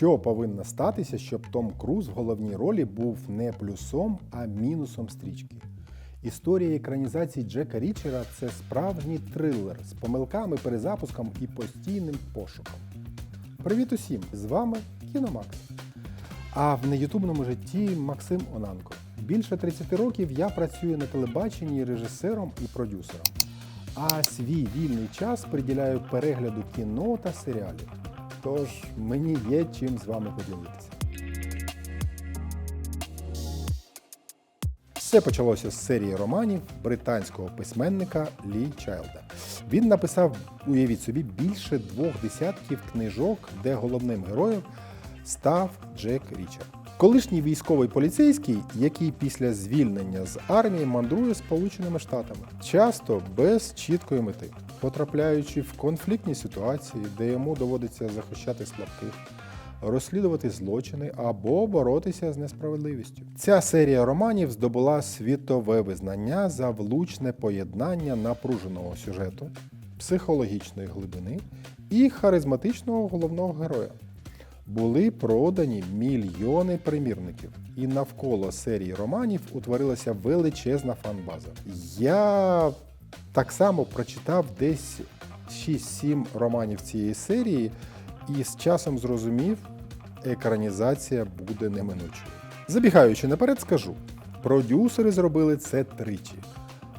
Що повинно статися, щоб Том Круз в головній ролі був не плюсом, а мінусом стрічки? Історія екранізації Джека Річера це справжній трилер з помилками, перезапуском і постійним пошуком. Привіт усім! З вами Кіномакс. А в неютубному житті Максим Онанко. Більше 30 років я працюю на телебаченні режисером і продюсером. А свій вільний час приділяю перегляду кіно та серіалів. Тож мені є чим з вами поділитися. Все почалося з серії романів британського письменника Лі Чайлда. Він написав, уявіть собі, більше двох десятків книжок, де головним героєм став Джек Річард. Колишній військовий поліцейський, який після звільнення з армії мандрує Сполученими Штатами, часто без чіткої мети, потрапляючи в конфліктні ситуації, де йому доводиться захищати слабких, розслідувати злочини або боротися з несправедливістю. Ця серія романів здобула світове визнання за влучне поєднання напруженого сюжету, психологічної глибини і харизматичного головного героя. Були продані мільйони примірників, і навколо серії романів утворилася величезна фанбаза. Я так само прочитав десь 6-7 романів цієї серії, і з часом зрозумів, екранізація буде неминучою. Забігаючи наперед, скажу: продюсери зробили це тричі.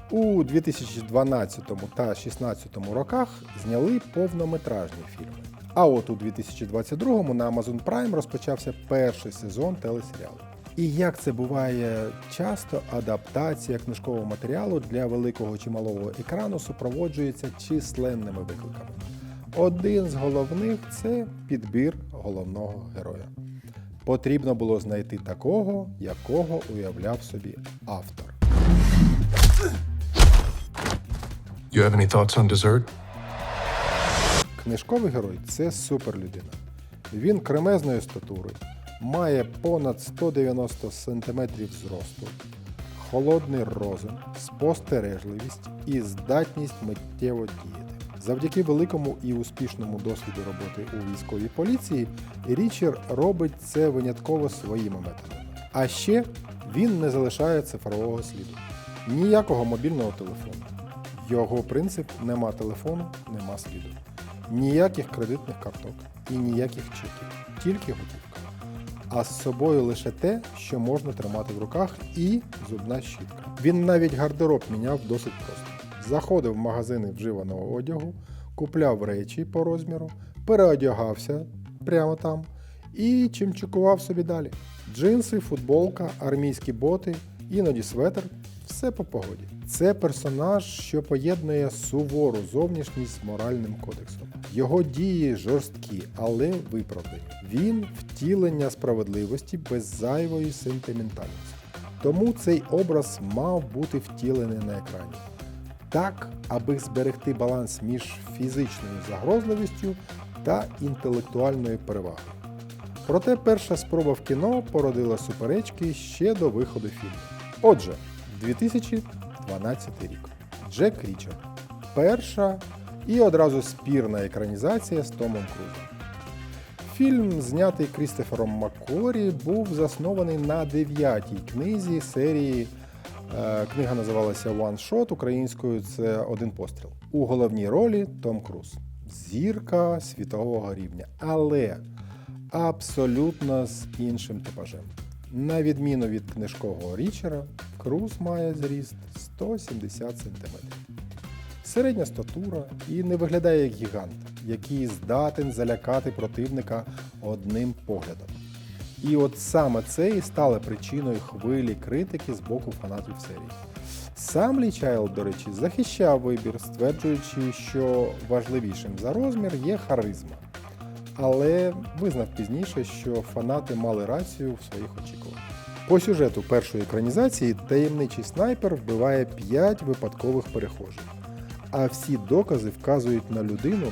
У 2012 та 2016 роках зняли повнометражні фільми. А от у 2022 на Amazon Prime розпочався перший сезон телесеріалу. І як це буває часто, адаптація книжкового матеріалу для великого чи малого екрану супроводжується численними викликами. Один з головних це підбір головного героя. Потрібно було знайти такого, якого уявляв собі автор. You have any thoughts on dessert? Книжковий герой це суперлюдина. Він кремезної статури, має понад 190 см зросту, холодний розум, спостережливість і здатність миттєво діяти. Завдяки великому і успішному досвіду роботи у військовій поліції Річер робить це винятково своїми методами. А ще він не залишає цифрового сліду, ніякого мобільного телефону. Його принцип нема телефону, нема сліду. Ніяких кредитних карток і ніяких чеків, тільки готівка. А з собою лише те, що можна тримати в руках, і зубна щітка. Він навіть гардероб міняв досить просто. Заходив в магазини вживаного одягу, купляв речі по розміру, переодягався прямо там і чимчикував собі далі. Джинси, футболка, армійські боти, іноді светр все по погоді. Це персонаж, що поєднує сувору зовнішність з моральним кодексом. Його дії жорсткі, але виправдані. Він втілення справедливості без зайвої сентиментальності. Тому цей образ мав бути втілений на екрані. Так, аби зберегти баланс між фізичною загрозливістю та інтелектуальною перевагою. Проте перша спроба в кіно породила суперечки ще до виходу фільму. Отже, 2012 рік. Джек Річард. Перша і одразу спірна екранізація з Томом Крузом. Фільм, знятий Крістофером Маккорі, був заснований на дев'ятій книзі серії. Е, Книга називалася One Shot, українською це один постріл. У головній ролі Том Круз. Зірка світового рівня. Але абсолютно з іншим типажем. На відміну від книжкового Річера, Круз має зріст 170 см. Середня статура і не виглядає як гігант, який здатен залякати противника одним поглядом. І от саме це і стало причиною хвилі критики з боку фанатів серії. Сам Лі Чайлд, до речі, захищав вибір, стверджуючи, що важливішим за розмір є харизма. Але визнав пізніше, що фанати мали рацію в своїх очікуваннях. По сюжету першої екранізації таємничий снайпер вбиває 5 випадкових перехожих, а всі докази вказують на людину,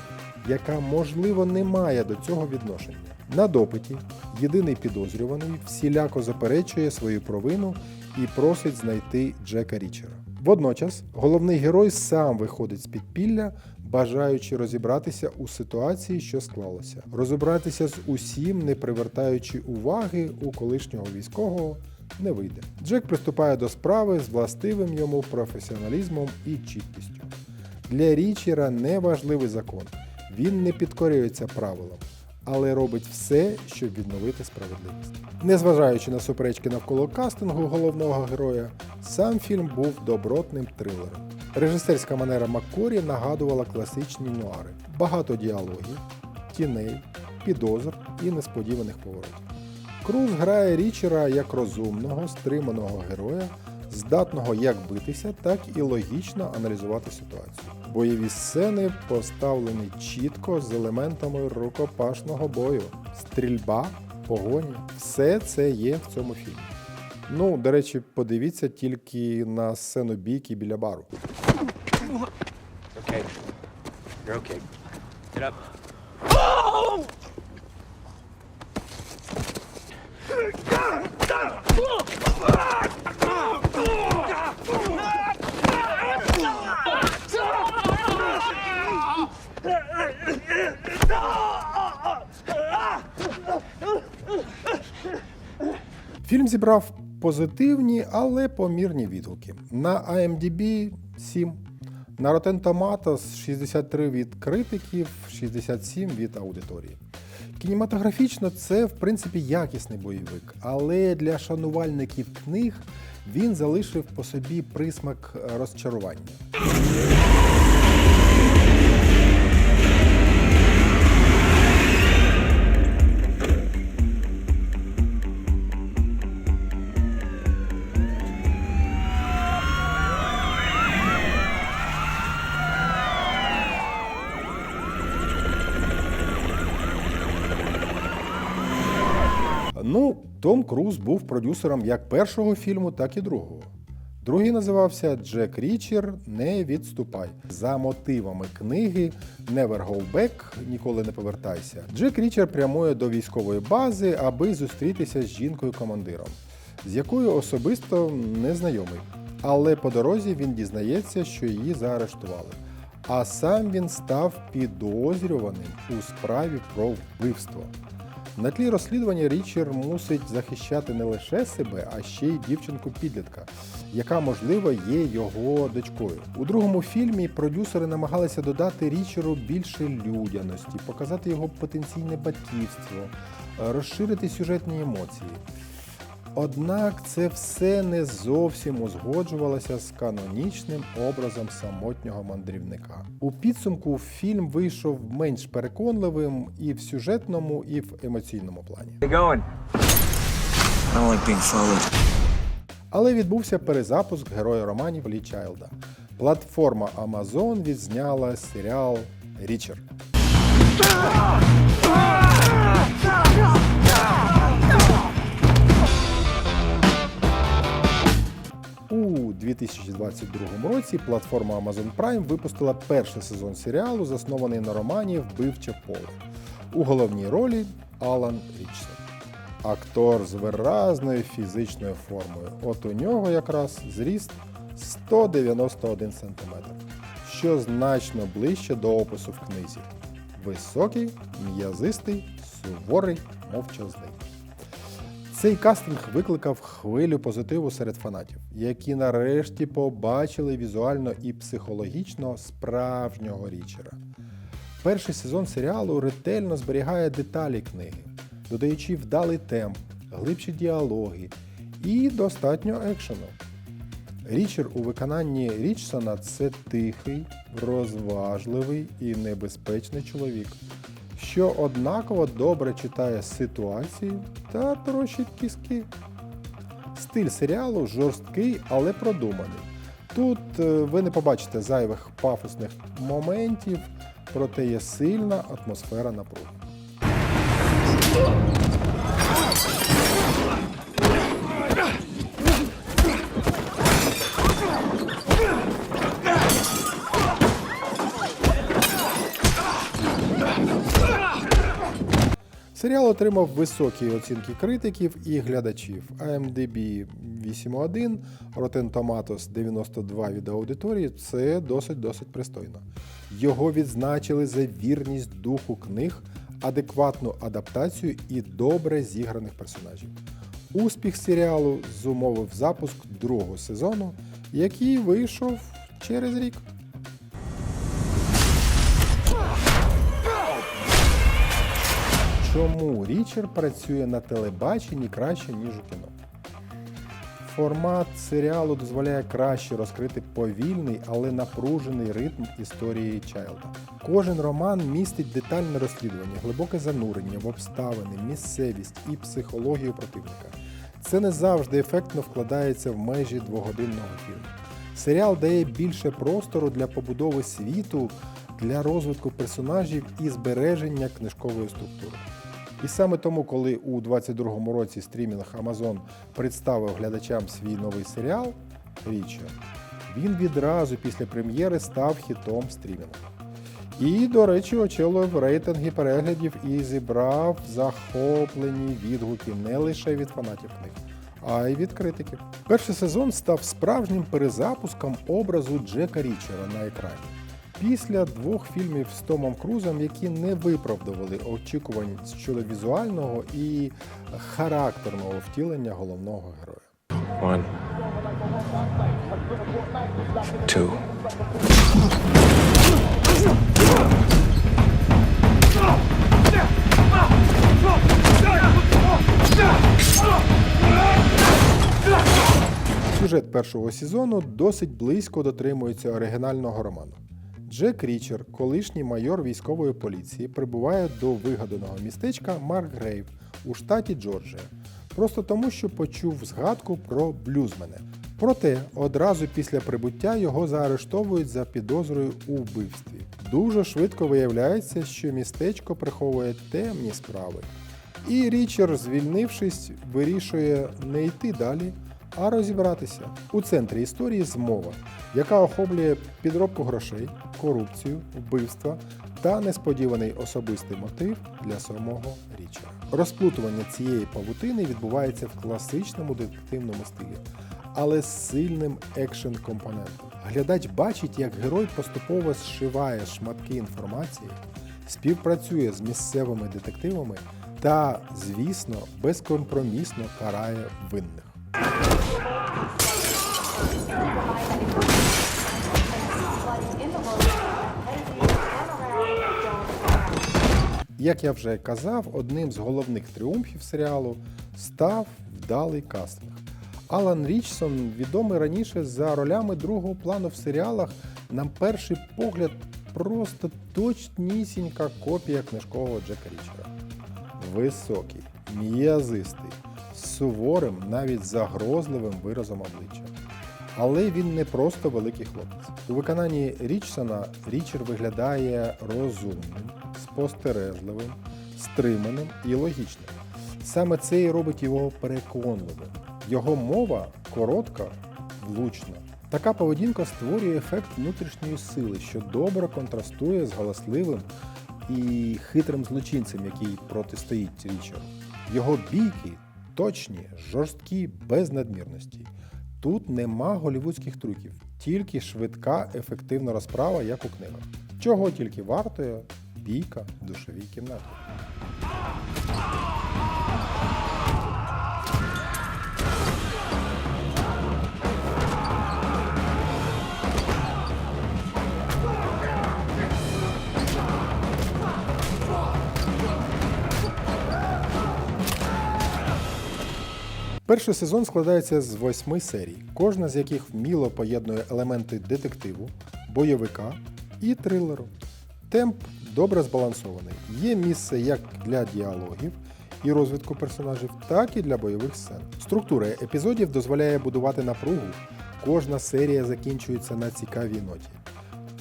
яка, можливо, не має до цього відношення. На допиті єдиний підозрюваний всіляко заперечує свою провину і просить знайти Джека Річера. Водночас головний герой сам виходить з підпілля, бажаючи розібратися у ситуації, що склалося, розібратися з усім, не привертаючи уваги у колишнього військового. Не вийде. Джек приступає до справи з властивим йому професіоналізмом і чіткістю. Для Річера не важливий закон. Він не підкорюється правилам, але робить все, щоб відновити справедливість. Незважаючи на суперечки навколо кастингу головного героя, сам фільм був добротним трилером. Режисерська манера Маккорі нагадувала класичні нуари, багато діалогів, тіней, підозр і несподіваних поворотів. Круз грає Річера як розумного, стриманого героя, здатного як битися, так і логічно аналізувати ситуацію. Бойові сцени поставлені чітко з елементами рукопашного бою, стрільба, погоні. Все це є в цьому фільмі. Ну, до речі, подивіться тільки на сцену бійки біля бару. Okay. You're okay. Get up. Фільм зібрав позитивні, але помірні відгуки. На IMDb 7, на Rotten Tomatoes 63 від критиків, 67 від аудиторії. Кінематографічно це, в принципі, якісний бойовик, але для шанувальників книг він залишив по собі присмак розчарування. Том Круз був продюсером як першого фільму, так і другого. Другий називався Джек Річер Не відступай. За мотивами книги Never Go Back Ніколи не повертайся. Джек Річер прямує до військової бази, аби зустрітися з жінкою-командиром, з якою особисто не знайомий. Але по дорозі він дізнається, що її заарештували. А сам він став підозрюваним у справі про вбивство. На тлі розслідування Річер мусить захищати не лише себе, а ще й дівчинку-підлітка, яка, можливо, є його дочкою. У другому фільмі продюсери намагалися додати Річеру більше людяності, показати його потенційне батьківство, розширити сюжетні емоції. Однак це все не зовсім узгоджувалося з канонічним образом самотнього мандрівника. У підсумку фільм вийшов менш переконливим і в сюжетному, і в емоційному плані. Але відбувся перезапуск героя романів Лі Чайлда. Платформа Amazon відзняла серіал Річер. У 2022 році платформа Amazon Prime випустила перший сезон серіалу, заснований на романі Вбивче поле. У головній ролі Алан Річсон. Актор з виразною фізичною формою. От у нього якраз зріст 191 см, що значно ближче до опису в книзі. Високий, м'язистий, суворий, мовчазний. Цей кастинг викликав хвилю позитиву серед фанатів, які нарешті побачили візуально і психологічно справжнього річера. Перший сезон серіалу ретельно зберігає деталі книги, додаючи вдалий темп, глибші діалоги і достатньо екшену. Річер у виконанні Річсона це тихий, розважливий і небезпечний чоловік, що однаково добре читає ситуації та трощить кіски. Стиль серіалу жорсткий, але продуманий. Тут е, ви не побачите зайвих пафосних моментів, проте є сильна атмосфера напруги. Серіал отримав високі оцінки критиків і глядачів. IMDb 8.1, Rotten Tomatoes 92 від аудиторії це досить-досить пристойно. Його відзначили за вірність духу книг, адекватну адаптацію і добре зіграних персонажів. Успіх серіалу зумовив запуск другого сезону, який вийшов через рік. Чому Річер працює на телебаченні краще, ніж у кіно? Формат серіалу дозволяє краще розкрити повільний, але напружений ритм історії Чайлда. Кожен роман містить детальне розслідування, глибоке занурення в обставини, місцевість і психологію противника. Це не завжди ефектно вкладається в межі двогодинного фільму. Серіал дає більше простору для побудови світу, для розвитку персонажів і збереження книжкової структури. І саме тому, коли у 22-му році стрімінг Amazon представив глядачам свій новий серіал Річер, він відразу після прем'єри став хітом стрімінгу. І, до речі, очолив рейтинги переглядів і зібрав захоплені відгуки не лише від фанатів книг, а й від критиків. Перший сезон став справжнім перезапуском образу Джека Річера на екрані. Після двох фільмів з Томом Крузом, які не виправдували очікувань щодо візуального і характерного втілення головного героя. One. Two. Сюжет першого сезону досить близько дотримується оригінального роману. Джек Річер, колишній майор військової поліції, прибуває до вигаданого містечка Маркгрейв у штаті Джорджія, просто тому, що почув згадку про блюзмена. Проте одразу після прибуття його заарештовують за підозрою у вбивстві. Дуже швидко виявляється, що містечко приховує темні справи. І Річер, звільнившись, вирішує не йти далі, а розібратися. У центрі історії змова, яка охоплює підробку грошей, корупцію, вбивства та несподіваний особистий мотив для самого Річера. Розплутування цієї павутини відбувається в класичному детективному стилі, але з сильним екшен компонентом. Глядач бачить, як герой поступово зшиває шматки інформації, співпрацює з місцевими детективами та, звісно, безкомпромісно карає винних. Як я вже казав, одним з головних тріумфів серіалу став вдалий кастинг. Алан Річсон відомий раніше за ролями другого плану в серіалах, на перший погляд, просто точнісінька копія книжкового Джека Річера. Високий, м'язистий, суворим, навіть загрозливим виразом обличчя. Але він не просто великий хлопець. У виконанні Річсона Річер виглядає розумним, спостережливим, стриманим і логічним. Саме це і робить його переконливим. Його мова коротка, влучна. Така поведінка створює ефект внутрішньої сили, що добре контрастує з галасливим і хитрим злочинцем, який протистоїть Річеру. Його бійки точні, жорсткі, без надмірності. Тут нема голівудських трюків, тільки швидка, ефективна розправа, як у книгах. Чого тільки вартує бійка в душовій кімнаті. Перший сезон складається з восьми серій, кожна з яких вміло поєднує елементи детективу, бойовика і трилеру. Темп добре збалансований. Є місце як для діалогів і розвитку персонажів, так і для бойових сцен. Структура епізодів дозволяє будувати напругу. Кожна серія закінчується на цікавій ноті.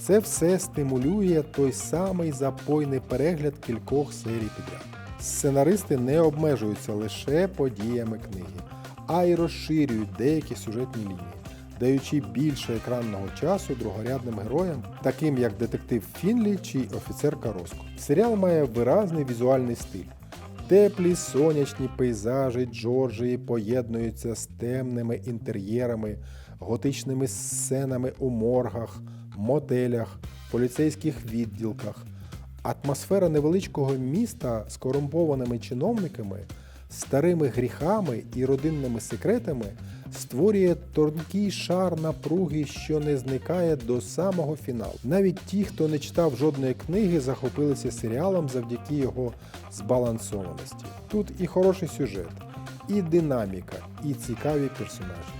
Це все стимулює той самий запойний перегляд кількох серій підряд. Сценаристи не обмежуються лише подіями книги, а й розширюють деякі сюжетні лінії, даючи більше екранного часу другорядним героям, таким як детектив Фінлі чи офіцерка Роско. Серіал має виразний візуальний стиль. Теплі сонячні пейзажі Джорджії поєднуються з темними інтер'єрами, готичними сценами у моргах, мотелях, поліцейських відділках. Атмосфера невеличкого міста з корумпованими чиновниками, старими гріхами і родинними секретами створює тонкий шар напруги, що не зникає до самого фіналу. Навіть ті, хто не читав жодної книги, захопилися серіалом завдяки його збалансованості. Тут і хороший сюжет, і динаміка, і цікаві персонажі.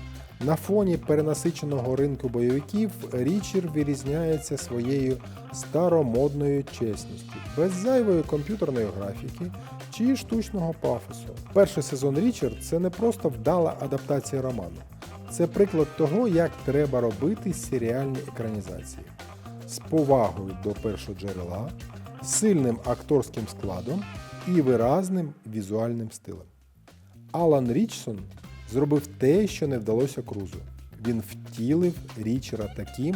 На фоні перенасиченого ринку бойовиків Річер вирізняється своєю старомодною чесністю, без зайвої комп'ютерної графіки чи штучного пафосу. Перший сезон Річер це не просто вдала адаптація роману, це приклад того, як треба робити серіальні екранізації з повагою до першоджерела, сильним акторським складом і виразним візуальним стилем. Алан Річсон зробив те, що не вдалося Крузу. Він втілив Річера таким,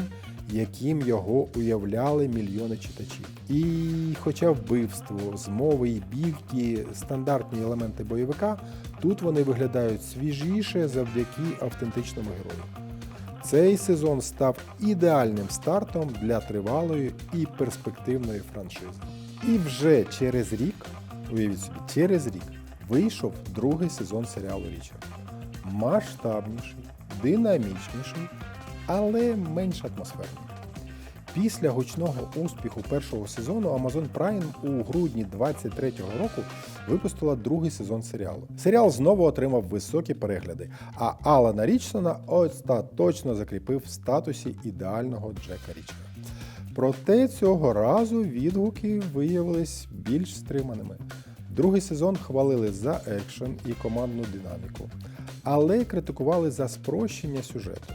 яким його уявляли мільйони читачів. І хоча вбивство, змови і бівки, стандартні елементи бойовика, тут вони виглядають свіжіше завдяки автентичному герою. Цей сезон став ідеальним стартом для тривалої і перспективної франшизи. І вже через рік, уявіть собі, через рік вийшов другий сезон серіалу Річард. Масштабніший, динамічніший, але менш атмосферний. Після гучного успіху першого сезону Amazon Prime у грудні 23-го року випустила другий сезон серіалу. Серіал знову отримав високі перегляди, а Алана Річсона остаточно закріпив в статусі ідеального Джека Річера. Проте цього разу відгуки виявились більш стриманими. Другий сезон хвалили за екшен і командну динаміку, але критикували за спрощення сюжету,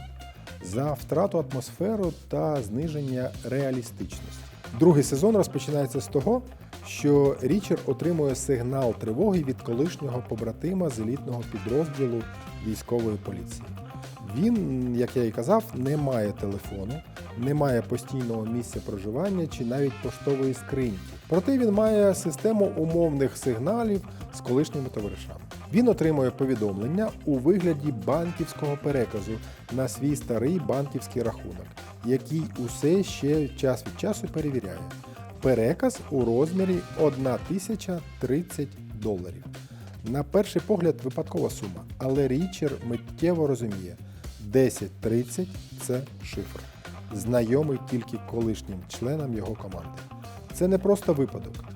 за втрату атмосферу та зниження реалістичності. Другий сезон розпочинається з того, що Річер отримує сигнал тривоги від колишнього побратима з елітного підрозділу військової поліції. Він, як я і казав, не має телефону, не має постійного місця проживання чи навіть поштової скриньки. Проте він має систему умовних сигналів з колишніми товаришами. Він отримує повідомлення у вигляді банківського переказу на свій старий банківський рахунок, який усе ще час від часу перевіряє. Переказ у розмірі 1030 доларів. На перший погляд випадкова сума, але Річер миттєво розуміє, 10.30 – це шифр, знайомий тільки колишнім членам його команди. Це не просто випадок.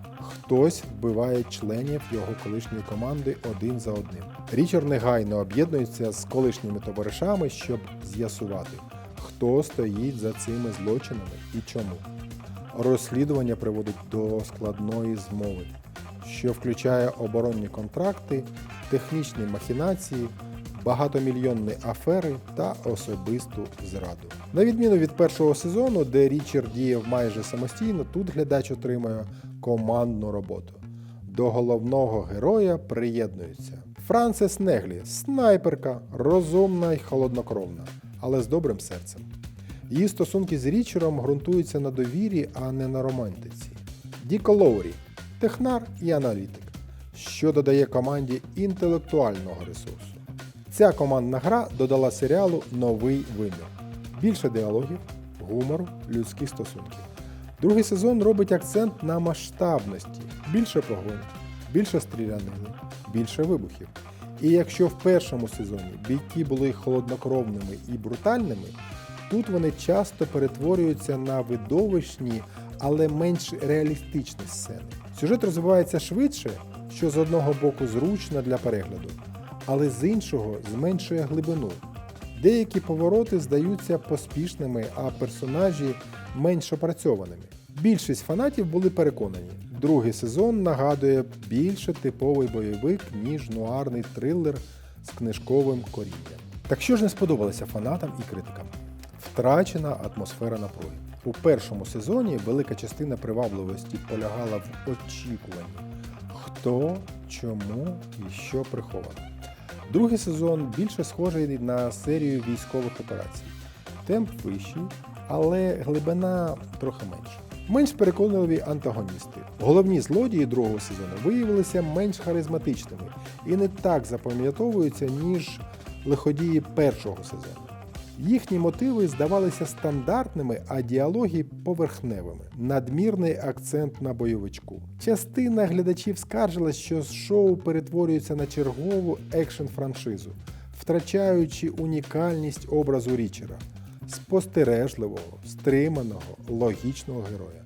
Хтось вбиває членів його колишньої команди один за одним. Річер негайно об'єднується з колишніми товаришами, щоб з'ясувати, хто стоїть за цими злочинами і чому. Розслідування приводить до складної змови, що включає оборонні контракти, технічні махінації, багатомільйонні афери та особисту зраду. На відміну від першого сезону, де Річард діяв майже самостійно, тут глядач отримує командну роботу. До головного героя приєднуються Франсес Неглі, снайперка, розумна й холоднокровна, але з добрим серцем. Її стосунки з Річером ґрунтуються на довірі, а не на романтиці. Діко Лоурі технар і аналітик, що додає команді інтелектуального ресурсу. Ця командна гра додала серіалу новий вимір. Більше діалогів, гумору, людських стосунків. Другий сезон робить акцент на масштабності, більше погонь, більше стрілянини, більше вибухів. І якщо в першому сезоні бійки були холоднокровними і брутальними, тут вони часто перетворюються на видовищні, але менш реалістичні сцени. Сюжет розвивається швидше, що з одного боку зручно для перегляду, але з іншого зменшує глибину. Деякі повороти здаються поспішними, а персонажі менш опрацьованими. Більшість фанатів були переконані, другий сезон нагадує більше типовий бойовик, ніж нуарний трилер з книжковим корінням. Так що ж не сподобалося фанатам і критикам? Втрачена атмосфера напруги. У першому сезоні велика частина привабливості полягала в очікуванні, хто, чому і що приховано. Другий сезон більше схожий на серію військових операцій. Темп вищий, але глибина трохи менша. Менш переконливі антагоністи. Головні злодії другого сезону виявилися менш харизматичними і не так запам'ятовуються, ніж лиходії першого сезону. Їхні мотиви здавалися стандартними, а діалоги поверхневими. Надмірний акцент на бойовичку. Частина глядачів скаржилась, що шоу перетворюється на чергову екшн франшизу, втрачаючи унікальність образу Річера спостережливого, стриманого, логічного героя.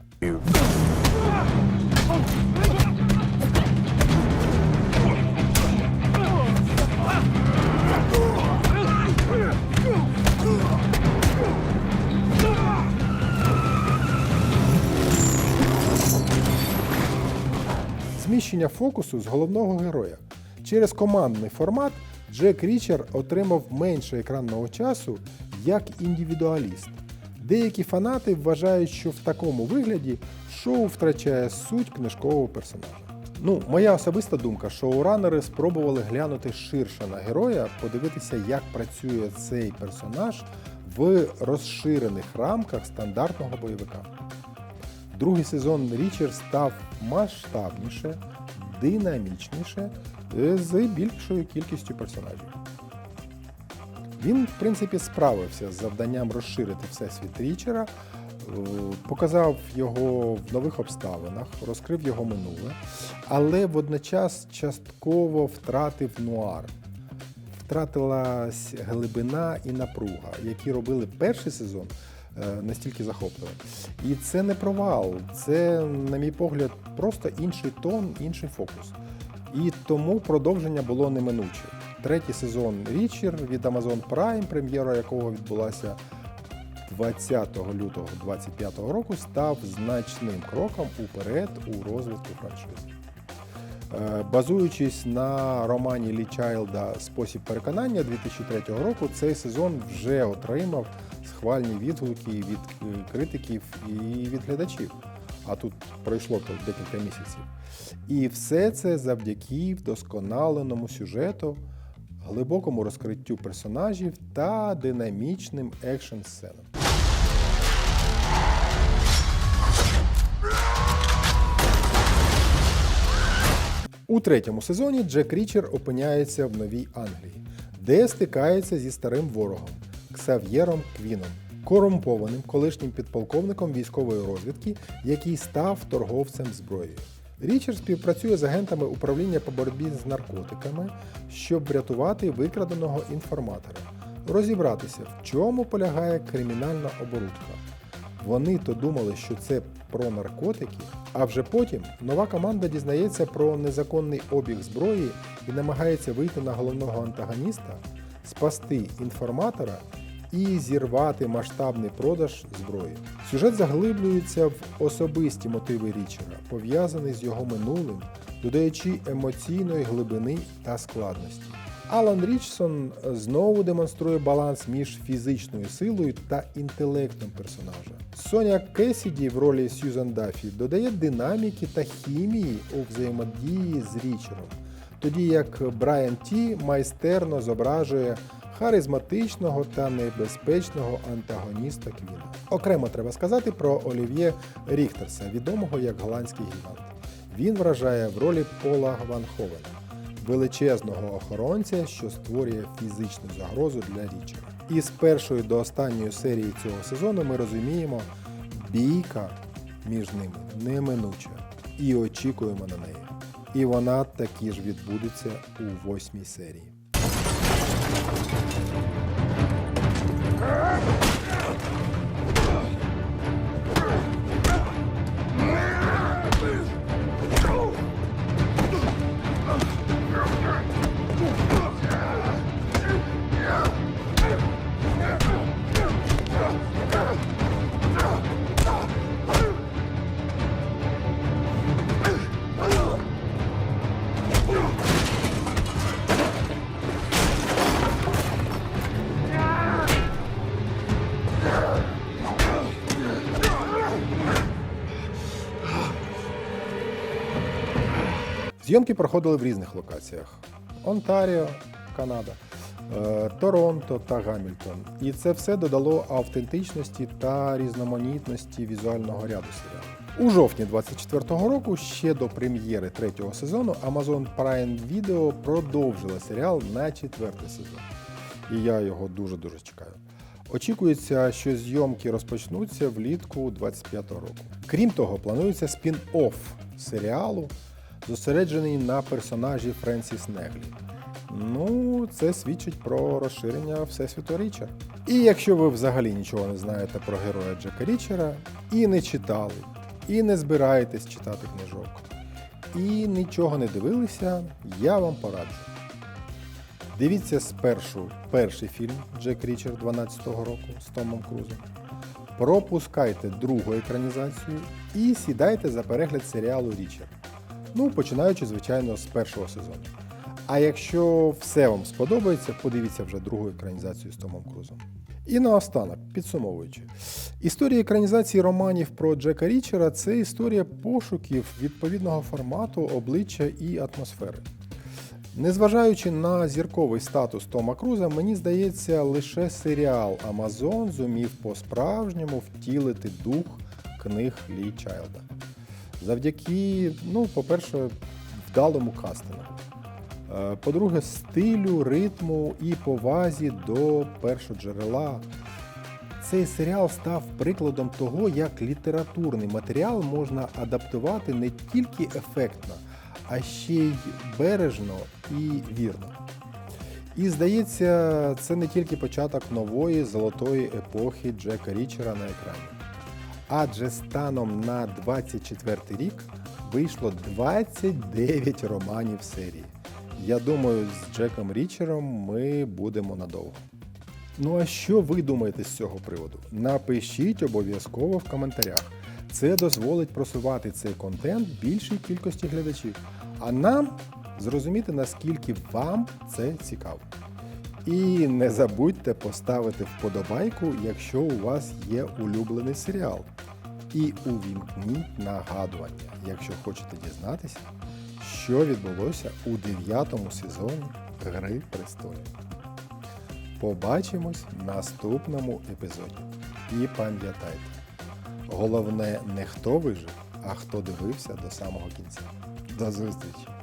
Зміщення фокусу з головного героя. Через командний формат Джек Річер отримав менше екранного часу як індивідуаліст. Деякі фанати вважають, що в такому вигляді шоу втрачає суть книжкового персонажа. Ну, моя особиста думка, шоуранери спробували глянути ширше на героя, подивитися, як працює цей персонаж в розширених рамках стандартного бойовика. Другий сезон Річер став масштабніше, динамічніше, е, з більшою кількістю персонажів. Він, в принципі, справився з завданням розширити всесвіт Річера, е, показав його в нових обставинах, розкрив його минуле, але водночас частково втратив нуар. Втратилась глибина і напруга, які робили перший сезон е, настільки захопливим. І це не провал, це, на мій погляд, просто інший тон, інший фокус. І тому продовження було неминуче. Третій сезон Річер від Amazon Prime, прем'єра якого відбулася 20 лютого 2025 року, став значним кроком уперед у розвитку франшизи. Е, Базуючись на романі Лі Чайлда Спосіб переконання 2003 року, цей сезон вже отримав схвальні відгуки від е, критиків і від глядачів. А тут пройшло декілька місяців. І все це завдяки вдосконаленому сюжету, глибокому розкриттю персонажів та динамічним екшн сценам. У третьому сезоні Джек Річер опиняється в Новій Англії, де стикається зі старим ворогом Ксав'єром Квіном, корумпованим колишнім підполковником військової розвідки, який став торговцем зброєю. Річер співпрацює з агентами управління по боротьбі з наркотиками, щоб врятувати викраденого інформатора, розібратися, в чому полягає кримінальна оборудка. Вони то думали, що це про наркотики, а вже потім нова команда дізнається про незаконний обіг зброї і намагається вийти на головного антагоніста, спасти інформатора і зірвати масштабний продаж зброї. Сюжет заглиблюється в особисті мотиви Річера, пов'язаний з його минулим, додаючи емоційної глибини та складності. Алан Річсон знову демонструє баланс між фізичною силою та інтелектом персонажа. Соня Кесіді в ролі Сьюзан Даффі додає динаміки та хімії у взаємодії з Річером, тоді як Брайан Ті майстерно зображує харизматичного та небезпечного антагоніста Квіна. Окремо треба сказати про Олів'є Ріхтерса, відомого як голландський гігант. Він вражає в ролі Пола Ван величезного охоронця, що створює фізичну загрозу для Річера. І з першої до останньої серії цього сезону ми розуміємо, бійка між ними неминуча і очікуємо на неї. І вона таки ж відбудеться у восьмій серії. Ah! Зйомки проходили в різних локаціях: Онтаріо, Канада, е, Торонто та Гамільтон. І це все додало автентичності та різноманітності візуального ряду серіалу. У жовтні 24-го року, ще до прем'єри третього сезону, Amazon Prime Video продовжила серіал на четвертий сезон. І я його дуже-дуже чекаю. Очікується, що зйомки розпочнуться влітку 25-го року. Крім того, планується спін-офф серіалу, зосереджений на персонажі Френсіс Неглі. Ну, це свідчить про розширення Всесвіту Річера. І якщо ви взагалі нічого не знаєте про героя Джека Річера, і не читали, і не збираєтесь читати книжок, і нічого не дивилися, я вам пораджу. Дивіться спершу перший фільм Джек Річер 12-го року з Томом Крузом. Пропускайте другу екранізацію і сідайте за перегляд серіалу Річер. Ну, починаючи, звичайно, з першого сезону. А якщо все вам сподобається, подивіться вже другу екранізацію з Томом Крузом. І наостанок, підсумовуючи, історія екранізації романів про Джека Річера це історія пошуків відповідного формату, обличчя і атмосфери. Незважаючи на зірковий статус Тома Круза, мені здається, лише серіал Амазон зумів по-справжньому втілити дух книг Лі Чайлда. Завдяки, ну, по-перше, вдалому кастингу. Е, По-друге, стилю, ритму і повазі до першоджерела. Цей серіал став прикладом того, як літературний матеріал можна адаптувати не тільки ефектно, а ще й бережно і вірно. І здається, це не тільки початок нової золотої епохи Джека Річера на екрані. Адже станом на 24 рік вийшло 29 романів серії. Я думаю, з Джеком Річером ми будемо надовго. Ну а що ви думаєте з цього приводу? Напишіть обов'язково в коментарях. Це дозволить просувати цей контент більшій кількості глядачів, а нам зрозуміти, наскільки вам це цікаво. І не забудьте поставити вподобайку, якщо у вас є улюблений серіал. І увімкніть нагадування, якщо хочете дізнатися, що відбулося у дев'ятому сезоні Гри престолів. Побачимось в наступному епізоді. І пам'ятайте, головне не хто вижив, а хто дивився до самого кінця. До зустрічі!